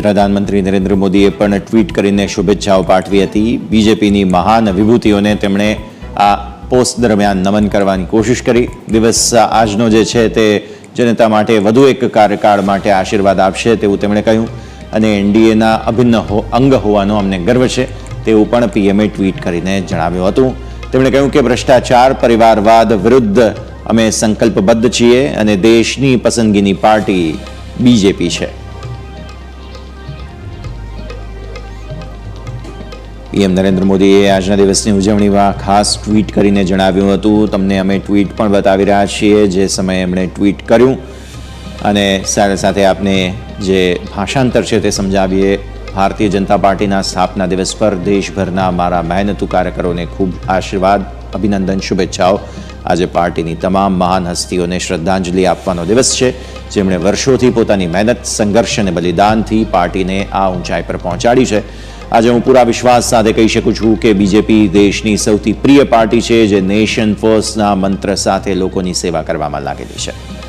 પ્રધાનમંત્રી નરેન્દ્ર મોદીએ પણ ટ્વીટ કરીને શુભેચ્છાઓ પાઠવી હતી. બીજેપીની મહાન વિભૂતિઓને તેમણે આ પોસ્ટ દરમિયાન નમન કરવાની કોશિશ કરી. દિવસ આજનો જે છે તે જનતા માટે વધુ એક કાર્યકાળ માટે આશીર્વાદ આપશે તેવું તેમણે કહ્યું. અને એનડીએના અભિન્ન અંગ હોવાનો અમને ગર્વ છે તેવું પણ પીએમએ ટ્વીટ કરીને જણાવ્યું હતું. તેમણે કહ્યું કે ભ્રષ્ટાચાર, પરિવારવાદ વિરુદ્ધ અમે સંકલ્પબદ્ધ છીએ અને દેશની પસંદગીની પાર્ટી બીજેપી છે. પીએમ નરેન્દ્ર મોદીએ આજના દિવસની ઉજવણીમાં ખાસ ટ્વીટ કરીને જણાવ્યું હતું. તમને અમે ટ્વીટ પણ બતાવી રહ્યા છીએ, જે સમયે એમણે ટ્વીટ કર્યું. અને સાથે સાથે આપને જે ભાષાંતર છે તે સમજાવીએ. ભારતીય જનતા પાર્ટીના સ્થાપના દિવસ પર દેશભરના મારા મહેનતુ કાર્યકરોને ખૂબ આશીર્વાદ, અભિનંદન, શુભેચ્છાઓ. આજે પાર્ટીની તમામ મહાન હસ્તીઓને શ્રદ્ધાંજલિ આપવાનો દિવસ છે. જેમણે વર્ષોથી પોતાની મહેનત, સંઘર્ષ અને બલિદાનથી પાર્ટીને આ ઊંચાઈ પર પહોંચાડી છે. આજે હું પૂરા વિશ્વાસ સાથે કહી શકું છું કે બીજેપી દેશની સૌથી પ્રિય પાર્ટી છે, જે નેશન ફર્સ્ટના મંત્ર સાથે લોકોની સેવા કરવામાં લાગેલી છે.